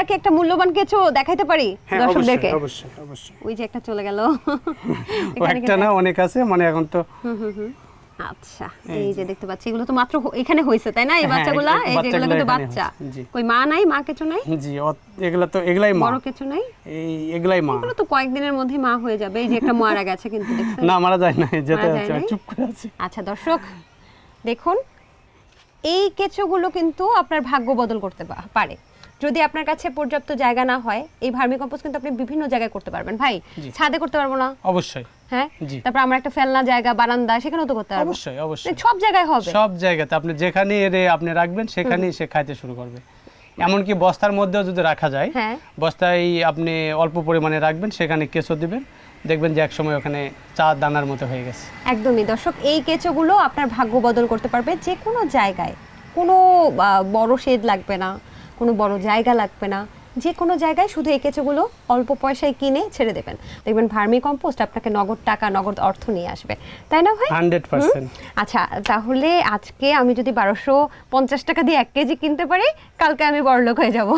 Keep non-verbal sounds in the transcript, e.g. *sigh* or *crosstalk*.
আমরা কি একটা মূল্যবান কেঁচো দেখাইতে পারি হ্যাঁ দর্শকদেরকে? অবশ্যই অবশ্যই অবশ্যই। ওই যে একটা চলে গেল। *laughs* একটা না অনেক আছে মানে এখন তো আচ্ছা এই যে দেখতে পাচ্ছি এগুলো তো মাত্র এখানে হয়েছে তাই না? এই হ্যাঁ, বাচ্চাগুলা? এই যেগুলো বাচ্চাগুলো কিন্তু বাচ্চা। কই মা নাই মা কেঁচো নাই? জি এগুলা তো এগুলাই মা। বড় কেঁচো নাই? এই এগুলাই মা। এগুলো তো কয়েকদিনের মধ্যে মা হয়ে যাবে এই যে একটা মারা গেছে কিন্তু দেখছেন? না মারা যায় না যেতে নাই? চুপ করে আছে। আচ্ছা দর্শক দেখুন এই কেঁচোগুলো কিন্তু আপনার ভাগ্য বদল করতে পারে। যদি আপনার কাছে পর্যাপ্ত জায়গা না হয় এই ভার্মি কম্পোস্ট কিন্তু আপনি বিভিন্ন জায়গায় করতে পারবেন। ভাই ছাদে করতে পারব না? অবশ্যই। হ্যাঁ। তারপর আমরা একটা ফেলনা জায়গা বারান্দা সেখানেও তো করতে পারব। অবশ্যই অবশ্যই। সব জায়গায় হবে। সব জায়গাতে আপনি যেখানে এরে আপনি রাখবেন সেখানেই সে খাইতে শুরু করবে। এমনকি বস্তার মধ্যেও যদি রাখা যায় হ্যাঁ। বস্তায় আপনি অল্প পরিমাণে রাখবেন সেখানে কেঁচো দিবেন। দেখবেন যে একসময় ওখানে চা দানার মতো হয়ে গেছে। একদমই। দর্শক এই কেঁচোগুলো আপনার ভাগ্য বদল করতে পারবে। যে কোনো জায়গায় কোনো বড় শেড লাগবে না। কোনো বড় জায়গা লাগবে না। যে কোনো জায়গায় শুধু এই কেঁচোগুলো অল্প পয়সায় কিনে ছেড়ে দেবেন। দেখবেন ভার্মি কম্পোস্ট আপনাকে নগদ টাকা নগদ অর্থ নিয়ে আসবে। তাই না ভাই? হান্ড্রেড আচ্ছা তাহলে আজকে আমি যদি বারোশো পঞ্চাশ টাকা দিয়ে এক কেজি কিনতে পারি কালকে আমি বড়লোক হয়ে যাব।